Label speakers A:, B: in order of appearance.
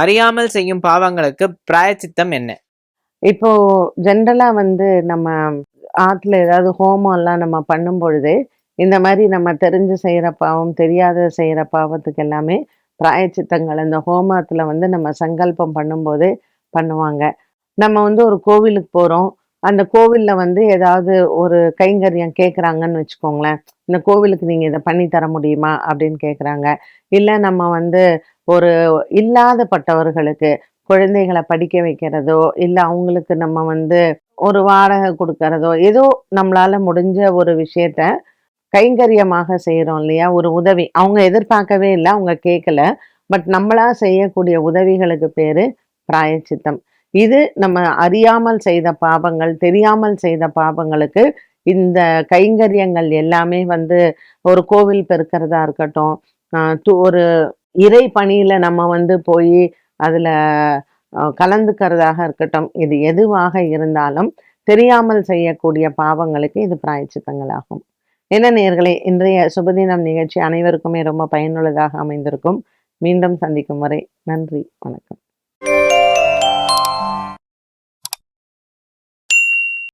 A: அறியாமல் செய்யும் பாவங்களுக்கு பிராயச்சித்தம் என்ன?
B: இப்போ ஜென்ரலா வந்து நம்ம ஆத்துல ஏதாவது ஹோமம் எல்லாம் நம்ம பண்ணும் பொழுது இந்த மாதிரி நம்ம தெரிஞ்சு செய்யற பாவம் தெரியாத செய்யற பாவத்துக்கு எல்லாமே பிராயச்சித்தங்கள். அந்த ஹோமத்துல வந்து நம்ம சங்கல்பம் பண்ணும்போது பண்ணுவாங்க. நம்ம வந்து ஒரு கோவிலுக்கு போறோம். அந்த கோவில்ல வந்து ஏதாவது ஒரு கைங்கரியம் கேட்குறாங்கன்னு வச்சுக்கோங்களேன். இந்த கோவிலுக்கு நீங்க இதை பண்ணி தர முடியுமா அப்படின்னு கேட்குறாங்க இல்லை நம்ம வந்து ஒரு இல்லாதப்பட்டவர்களுக்கு குழந்தைகளை படிக்க வைக்கிறதோ இல்லை அவங்களுக்கு நம்ம வந்து ஒரு வாடகை கொடுக்கறதோ ஏதோ நம்மளால முடிஞ்ச ஒரு விஷயத்த கைங்கரியமாக செய்கிறோம் இல்லையா? ஒரு உதவி. அவங்க எதிர்பார்க்கவே இல்லை அவங்க கேட்கல பட் நம்மளா செய்யக்கூடிய உதவிகளுக்கு பேரு பிராயச்சித்தம். இது நம்ம அறியாமல் செய்த பாவங்கள் தெரியாமல் செய்த பாவங்களுக்கு இந்த கைங்கரியங்கள் எல்லாமே வந்து ஒரு கோவில் பெருக்கிறதா இருக்கட்டும் து- ஒரு இறை பணியில நம்ம வந்து போய் அதுல அஹ், கலந்துக்கிறதாக இருக்கட்டும். இது எதுவாக இருந்தாலும் தெரியாமல் செய்யக்கூடிய பாவங்களுக்கு இது பிராயச்சித்தங்களாகும் என்ன நேர்களை இன்றைய சுபதினம் நிகழ்ச்சி அனைவருக்குமே ரொம்ப பயனுள்ளதாக அமைந்திருக்கும். மீண்டும் சந்திக்கும் வரை நன்றி வணக்கம்.